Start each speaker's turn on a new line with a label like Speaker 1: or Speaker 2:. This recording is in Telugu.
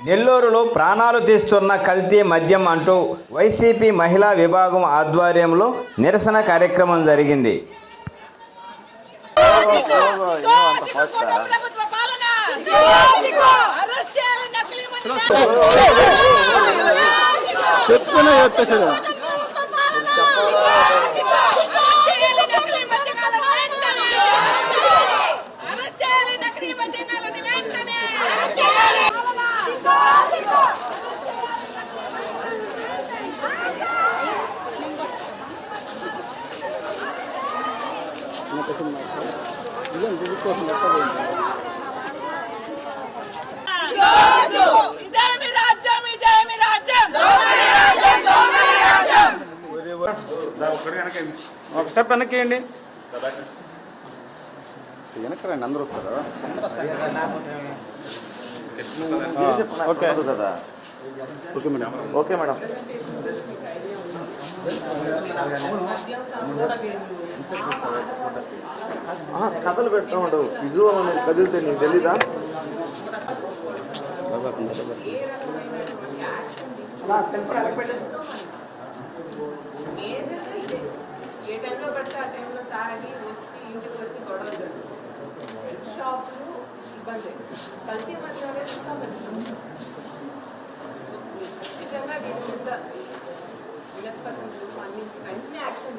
Speaker 1: నెల్లూరులో ప్రాణాలు తీస్తున్న కల్తీ మద్యం అంటూ వైసీపీ మహిళా విభాగం ఆధ్వర్యంలో నిరసన కార్యక్రమం జరిగింది.
Speaker 2: ప్రభుత్వ
Speaker 3: ఒక స్టెప్ వెనక్కియండి వెనక్కి రండి అందరూ వస్తారు ఓకే కదా ఓకే మేడం ఓకే మేడం. కథలు పెడతా ఉండవు విజువల్ అనేది కదిలితే నీకు తెలీదా
Speaker 4: ఏ టైంలో పడితే ఆ టైంలో తాగి వచ్చి ఇంటికి వచ్చి గొడవ జరుగుతుంది ఇబ్బంది కల్తీ ఇంకా ఖచ్చితంగా దీని మీద అందించి యాక్షన్